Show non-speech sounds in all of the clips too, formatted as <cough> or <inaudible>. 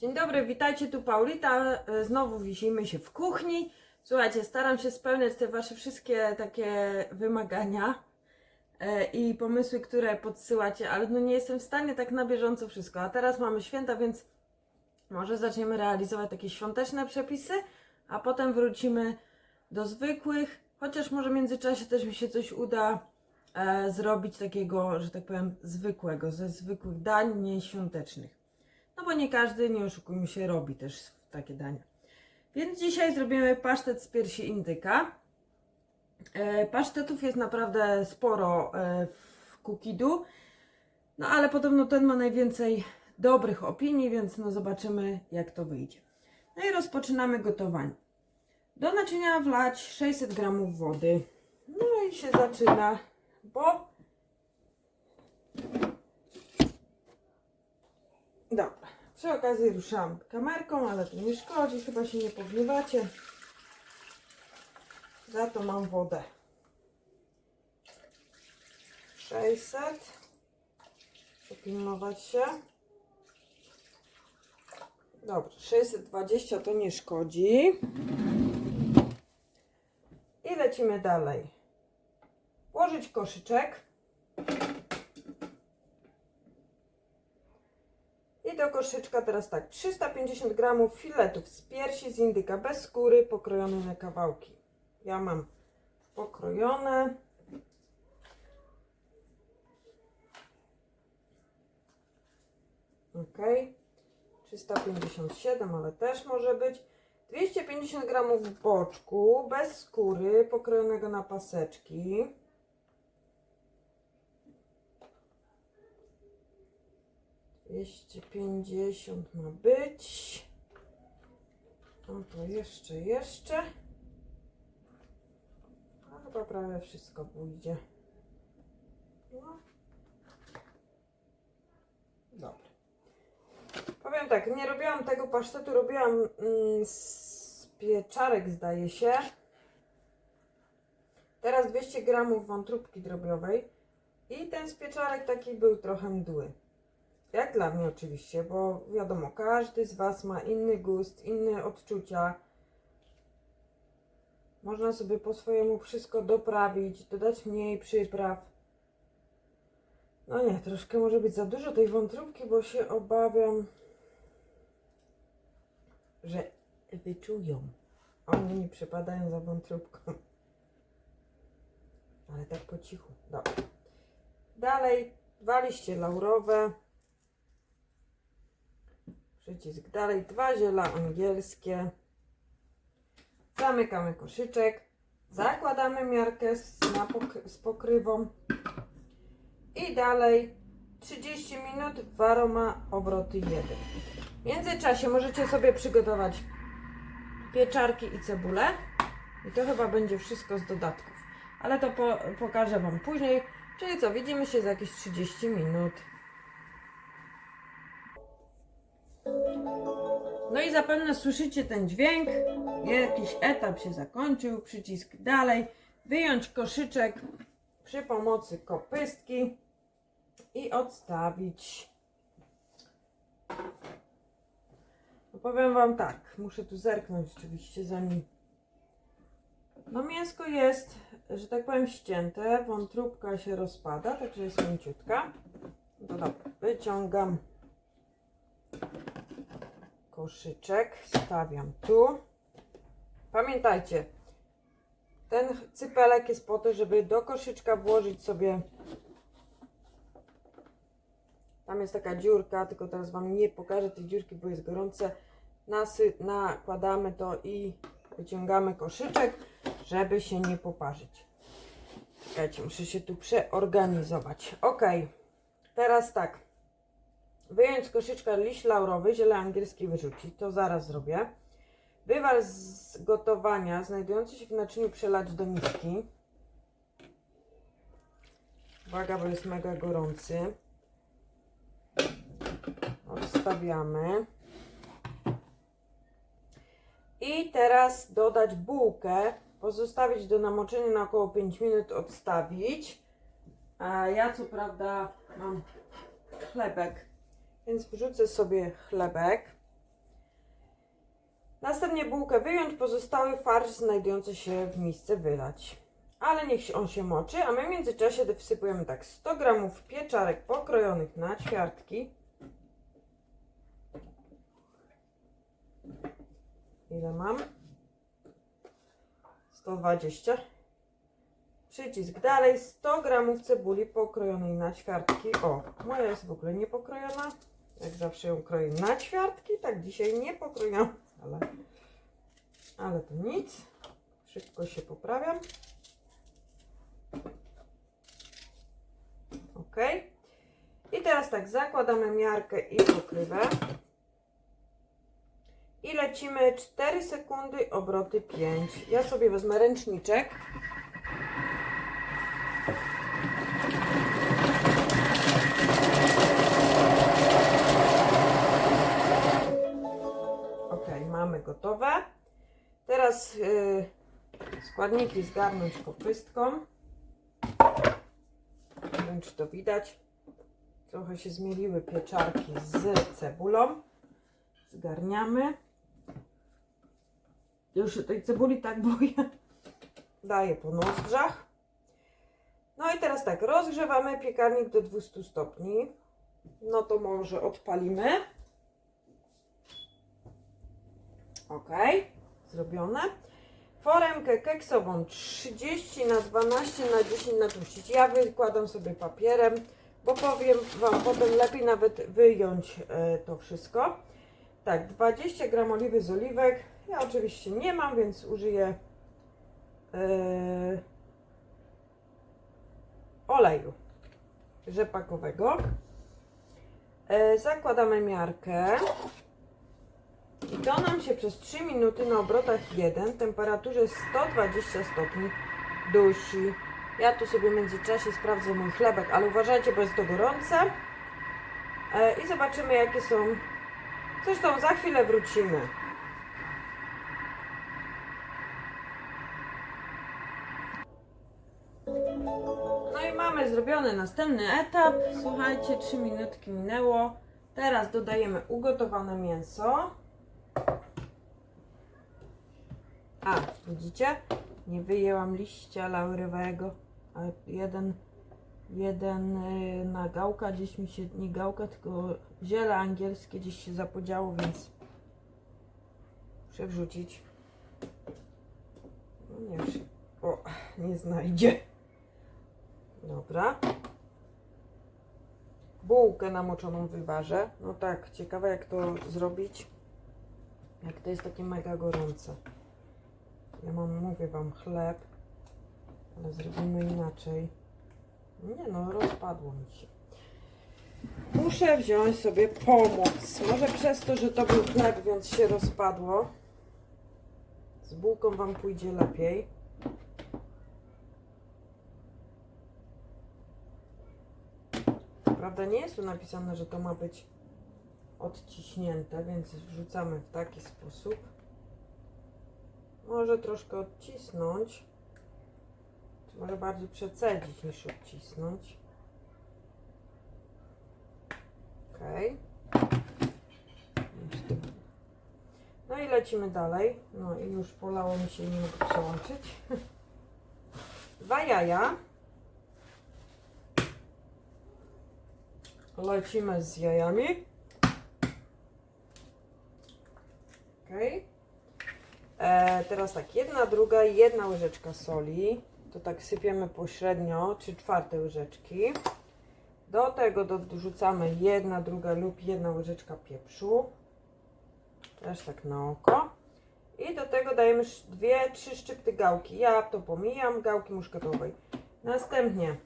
Dzień dobry, witajcie tu Paulita. E, Znowu widzimy się w kuchni. Słuchajcie, staram się spełniać te wasze wszystkie takie wymagania e, i pomysły, które podsyłacie, ale no nie jestem w stanie tak na bieżąco wszystko. A teraz mamy święta, więc może zaczniemy realizować takie świąteczne przepisy, a potem wrócimy do zwykłych, chociaż może w międzyczasie też mi się coś uda e, zrobić takiego, że tak powiem, zwykłego, ze zwykłych dań, nie świątecznych. Nie każdy, nie oszukujmy się, robi też takie dania. Więc dzisiaj zrobimy pasztet z piersi indyka. E, pasztetów jest naprawdę sporo e, w Kukidu. No ale podobno ten ma najwięcej dobrych opinii, więc no zobaczymy jak to wyjdzie. No i rozpoczynamy gotowanie. Do naczynia wlać 600 g wody. No i się zaczyna, bo Dobra. Przy okazji ruszam kamerką, ale to nie szkodzi, chyba się nie pogniewacie. Za to mam wodę. 600. Popilnować się. Dobrze, 620 to nie szkodzi. I lecimy dalej. Włożyć koszyczek. Koszyczka teraz tak, 350 gramów filetów z piersi z indyka bez skóry, pokrojone na kawałki. Ja mam pokrojone. Ok. 357, ale też może być. 250 gramów boczku bez skóry, pokrojonego na paseczki. 250 ma być. No to jeszcze, jeszcze. No chyba prawie wszystko pójdzie. No. Dobra. Powiem tak, nie robiłam tego pasztetu, robiłam mm, z pieczarek zdaje się. Teraz 200 gramów wątróbki drobiowej. I ten z pieczarek taki był trochę mdły. Jak dla mnie oczywiście, bo wiadomo, każdy z Was ma inny gust, inne odczucia. Można sobie po swojemu wszystko doprawić, dodać mniej przypraw. No nie, troszkę może być za dużo tej wątróbki, bo się obawiam, że wyczują. Oni mi przepadają za wątróbką. Ale tak po cichu. Dobra. Dalej dwa liście laurowe. Przycisk dalej. Dwa ziela angielskie. Zamykamy koszyczek. Zakładamy miarkę z, pokrywą. I dalej 30 minut waroma obroty 1. W międzyczasie możecie sobie przygotować pieczarki i cebulę. I to chyba będzie wszystko z dodatków. Ale to po, pokażę Wam później. Czyli co, widzimy się za jakieś 30 minut. No i zapewne słyszycie ten dźwięk. Jakiś etap się zakończył. Przycisk dalej. Wyjąć koszyczek przy pomocy kopystki i odstawić. No powiem Wam tak, muszę tu zerknąć oczywiście zanim. No mięsko jest, że tak powiem, ścięte, wątróbka się rozpada, także jest mięciutka. No dobra, wyciągam koszyczek, stawiam tu. Pamiętajcie, ten cypelek jest po to, żeby do koszyczka włożyć sobie tam jest taka dziurka, tylko teraz Wam nie pokażę tej dziurki, bo jest gorące. Nasy, nakładamy to i wyciągamy koszyczek, żeby się nie poparzyć. Czekajcie, muszę się tu przeorganizować. Ok, teraz tak. Wyjąć z koszyczka liść laurowy, ziele angielskie wyrzucić. To zaraz zrobię. Wywar z gotowania znajdujący się w naczyniu przelać do miski. Uwaga, bo jest mega gorący. Odstawiamy. I teraz dodać bułkę, pozostawić do namoczenia na około 5 minut, odstawić. A ja co prawda mam chlebek, więc wrzucę sobie chlebek. Następnie bułkę wyjąć, pozostały farsz znajdujący się w misce wylać. Ale niech on się moczy, a my w międzyczasie wsypujemy tak 100 gramów pieczarek pokrojonych na ćwiartki. Ile mam? 120. Przycisk dalej. 100 gramów cebuli pokrojonej na ćwiartki. O, moja jest w ogóle niepokrojona. Jak zawsze ją kroję na ćwiartki, tak dzisiaj nie pokrojona, ale, ale to nic. Szybko się poprawiam. Ok. I teraz tak, zakładamy miarkę i pokrywę. I lecimy 4 sekundy, obroty 5. Ja sobie wezmę ręczniczek. Ok, mamy gotowe. Teraz y, składniki zgarnąć kopystką. Nie wiem, czy to widać. Trochę się zmieliły pieczarki z cebulą. Zgarniamy. Już tej cebuli tak boję. Daję po nozdrzach. No i teraz tak, rozgrzewamy piekarnik do 200 stopni. No to może odpalimy. Ok, zrobione. Foremkę keksową 30 na 12 na 10 natłuścić. Ja wykładam sobie papierem, bo powiem Wam potem lepiej nawet wyjąć e, to wszystko. Tak, 20 gram oliwy z oliwek. Ja oczywiście nie mam, więc użyję e, oleju rzepakowego. E, zakładamy miarkę. I to nam się przez 3 minuty na obrotach 1, temperaturze 120 stopni dusi. Ja tu sobie w międzyczasie sprawdzę mój chlebek, ale uważajcie, bo jest to gorące. E, I zobaczymy jakie są. Zresztą za chwilę wrócimy. No i mamy zrobiony następny etap. Słuchajcie, 3 minutki minęło. Teraz dodajemy ugotowane mięso. A, widzicie? Nie wyjęłam liścia laurowego. Jeden, jeden y, na gałka gdzieś mi się, nie gałka, tylko ziele angielskie gdzieś się zapodziało, więc muszę wrzucić. No nie o, nie znajdzie. Dobra. Bułkę namoczoną wyważę. No tak, ciekawe jak to zrobić, jak to jest takie mega gorące. Ja mam, mówię Wam, chleb, ale zrobimy inaczej. Nie no, rozpadło mi się. Muszę wziąć sobie pomoc. Może przez to, że to był chleb, więc się rozpadło. Z bułką Wam pójdzie lepiej. Prawda, nie jest tu napisane, że to ma być odciśnięte, więc wrzucamy w taki sposób. Może troszkę odcisnąć. Czy może bardziej przecedzić niż odcisnąć. Ok. No i lecimy dalej. No i już polało mi się nie mogę przełączyć. <laughs> Dwa jaja. Lecimy z jajami. Ok. E, teraz tak, jedna, druga, jedna łyżeczka soli. To tak sypiemy pośrednio, 3 czwarte łyżeczki. Do tego dorzucamy jedna, druga lub jedna łyżeczka pieprzu. Też tak na oko. I do tego dajemy dwie, trzy szczypty gałki. Ja to pomijam, gałki muszkatowej. Następnie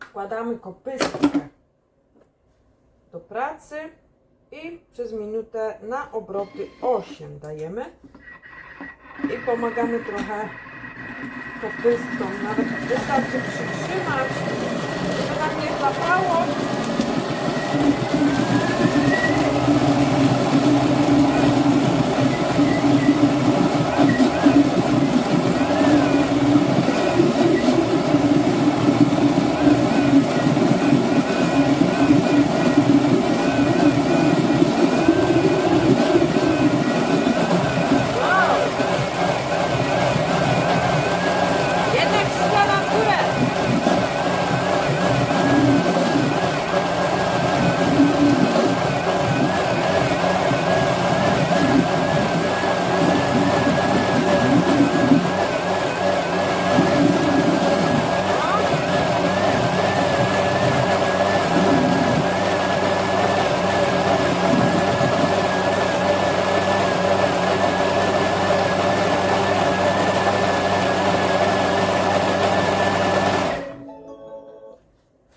wkładamy kopystkę do pracy i przez minutę na obroty 8 dajemy i pomagamy trochę kopystką. Nawet wystarczy przytrzymać, żeby nam nie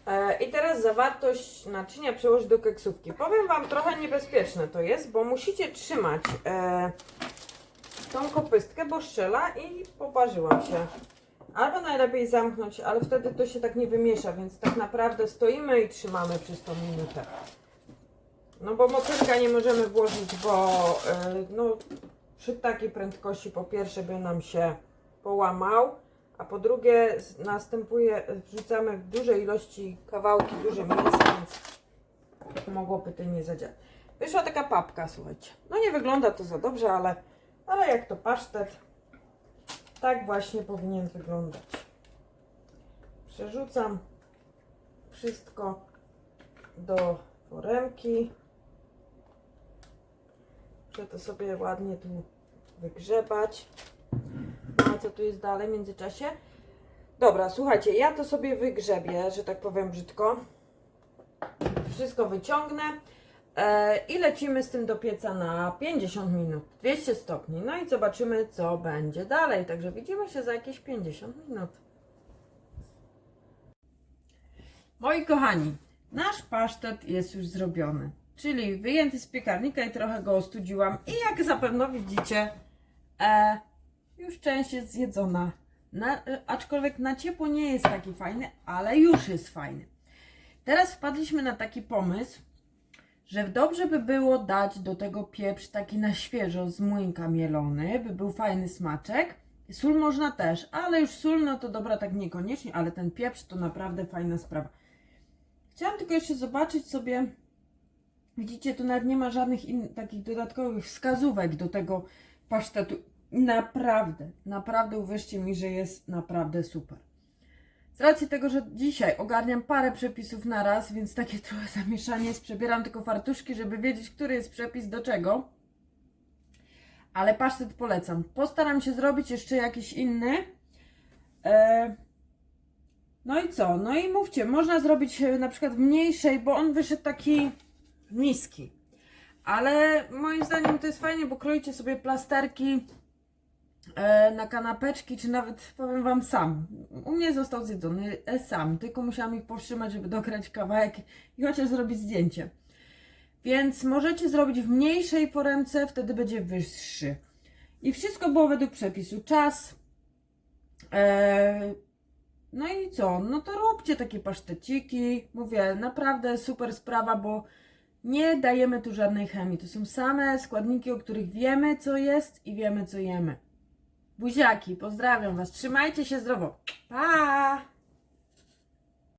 chlapało. naczynia przełożyć do keksówki. Powiem Wam, trochę niebezpieczne to jest, bo musicie trzymać e, tą kopystkę, bo strzela i poparzyłam się. Albo najlepiej zamknąć, ale wtedy to się tak nie wymiesza, więc tak naprawdę stoimy i trzymamy przez tą minutę. No bo motylka nie możemy włożyć, bo e, no, przy takiej prędkości po pierwsze by nam się połamał, a po drugie następuje, wrzucamy w dużej ilości kawałki, duże mięso, więc mogłoby to nie zadziałać. Wyszła taka papka, słuchajcie. No nie wygląda to za dobrze, ale, ale jak to pasztet, tak właśnie powinien wyglądać. Przerzucam wszystko do foremki. Muszę to sobie ładnie tu wygrzebać. Co tu jest dalej w międzyczasie? Dobra, słuchajcie, ja to sobie wygrzebię, że tak powiem brzydko. Wszystko wyciągnę e, i lecimy z tym do pieca na 50 minut, 200 stopni. No i zobaczymy, co będzie dalej. Także widzimy się za jakieś 50 minut. Moi kochani, nasz pasztet jest już zrobiony. Czyli wyjęty z piekarnika i trochę go ostudziłam. I jak zapewne widzicie, e, już część jest zjedzona. Na, aczkolwiek na ciepło nie jest taki fajny, ale już jest fajny. Teraz wpadliśmy na taki pomysł, że dobrze by było dać do tego pieprz taki na świeżo z młynka mielony, by był fajny smaczek. Sól można też, ale już sól, no to dobra, tak niekoniecznie, ale ten pieprz to naprawdę fajna sprawa. Chciałam tylko jeszcze zobaczyć sobie, widzicie, tu nawet nie ma żadnych in, takich dodatkowych wskazówek do tego pasztetu. Naprawdę, naprawdę uwierzcie mi, że jest naprawdę super. Z racji tego, że dzisiaj ogarniam parę przepisów na raz, więc takie <laughs> trochę zamieszanie jest. Przebieram tylko fartuszki, żeby wiedzieć, który jest przepis do czego. Ale pasztet polecam. Postaram się zrobić jeszcze jakiś inny. E, No i co? No i mówcie, można zrobić e, na przykład w mniejszej, bo on wyszedł taki niski. Ale moim zdaniem to jest fajnie, bo kroicie sobie plasterki na kanapeczki, czy nawet powiem Wam sam. U mnie został zjedzony e, sam, tylko musiałam ich powstrzymać, żeby dograć kawałek i chociaż zrobić zdjęcie. Więc możecie zrobić w mniejszej foremce, wtedy będzie wyższy. I wszystko było według przepisu. Czas. E, no i co? No to róbcie takie paszteciki. Mówię, naprawdę super sprawa, bo nie dajemy tu żadnej chemii. To są same składniki, o których wiemy, co jest i wiemy, co jemy. Buziaki, pozdrawiam Was. Trzymajcie się zdrowo. Pa!